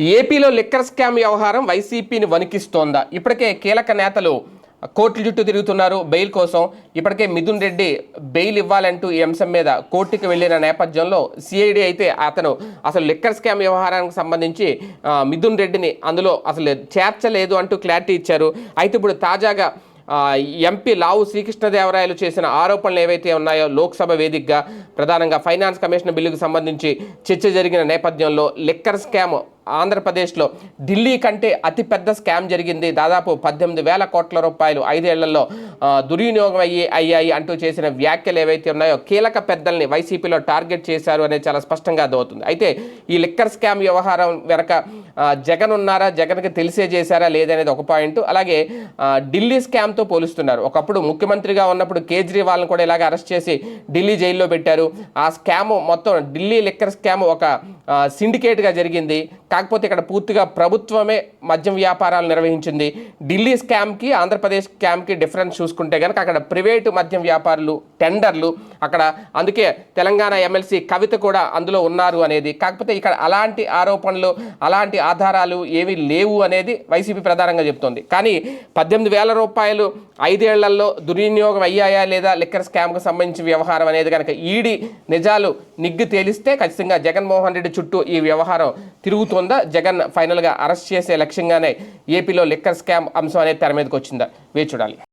ఏపీలో liquor scam వ్యవహారం వైసీపీని వణికిస్తోందా? ఇప్పటికే కీలక నేతలు కోర్టుల చుట్టూ తిరుగుతున్నారు బెయిల్ కోసం. ఇప్పటికే మిథున్ రెడ్డి బెయిల్ ఇవ్వాలంటూ ఈ అంశం మీద కోర్టుకు వెళ్ళిన నేపథ్యంలో సిఐడి అయితే అతను అసలు లిక్కర్ స్కామ్ వ్యవహారానికి సంబంధించి మిథున్ రెడ్డిని అందులో అసలు చేర్చలేదు అంటూ క్లారిటీ ఇచ్చారు. అయితే ఇప్పుడు తాజాగా ఎంపీ లావు శ్రీకృష్ణదేవరాయలు చేసిన ఆరోపణలు ఏవైతే ఉన్నాయో లోక్సభ వేదికగా ప్రధానంగా ఫైనాన్స్ కమిషన్ బిల్లుకు సంబంధించి చర్చ జరిగిన నేపథ్యంలో లిక్కర్ స్కామ్ ఆంధ్రప్రదేశ్లో ఢిల్లీ కంటే అతిపెద్ద స్కామ్ జరిగింది. దాదాపు పద్దెనిమిది వేల కోట్ల రూపాయలు ఐదేళ్ళలో దుర్వినియోగం అయ్యి అయ్యాయి అంటూ చేసిన వ్యాఖ్యలు ఏవైతే ఉన్నాయో కీలక పెద్దల్ని వైసీపీలో టార్గెట్ చేశారు అనేది చాలా స్పష్టంగా అర్థమవుతుంది. అయితే ఈ లిక్కర్ స్కామ్ వ్యవహారం వెనక జగన్ ఉన్నారా? జగన్కి తెలిసే చేశారా? లేదనేది ఒక పాయింట్. అలాగే ఢిల్లీ స్కామ్తో పోలుస్తున్నారు. ఒకప్పుడు ముఖ్యమంత్రిగా ఉన్నప్పుడు కేజ్రీవాల్ని కూడా ఇలాగ అరెస్ట్ చేసి ఢిల్లీ జైల్లో పెట్టారు. ఆ స్కామ్ మొత్తం ఢిల్లీ లిక్కర్ స్కామ్ ఒక సిండికేట్గా జరిగింది. కాకపోతే ఇక్కడ పూర్తిగా ప్రభుత్వమే మద్యం వ్యాపారాలు నిర్వహించింది. ఢిల్లీ స్కామ్కి ఆంధ్రప్రదేశ్ స్కామ్కి డిఫరెన్స్ చూసుకుంటే కనుక అక్కడ ప్రైవేటు మద్యం వ్యాపారులు టెండర్లు అక్కడ అందుకే తెలంగాణ ఎమ్మెల్సీ కవిత కూడా అందులో ఉన్నారు అనేది. కాకపోతే ఇక్కడ అలాంటి ఆరోపణలు అలాంటి ఆధారాలు ఏమీ లేవు అనేది వైసీపీ ప్రధానంగా చెప్తోంది. కానీ పద్దెనిమిది వేల రూపాయలు ఐదేళ్ళలో దుర్వినియోగం అయ్యాయా లేదా లిక్కర్ స్కామ్కు సంబంధించి వ్యవహారం అనేది కనుక ఈడీ నిజాలు నిగ్గు తేలిస్తే ఖచ్చితంగా జగన్మోహన్ రెడ్డి చుట్టూ ఈ వ్యవహారం తిరుగుతోంది. జగన్ ఫైనల్గా అరెస్ట్ చేసే లక్ష్యంగానే ఏపీలో లిక్కర్ స్కామ్ అంశం అనేది తెర మీదకి వచ్చిందా. వేచి చూడాలి.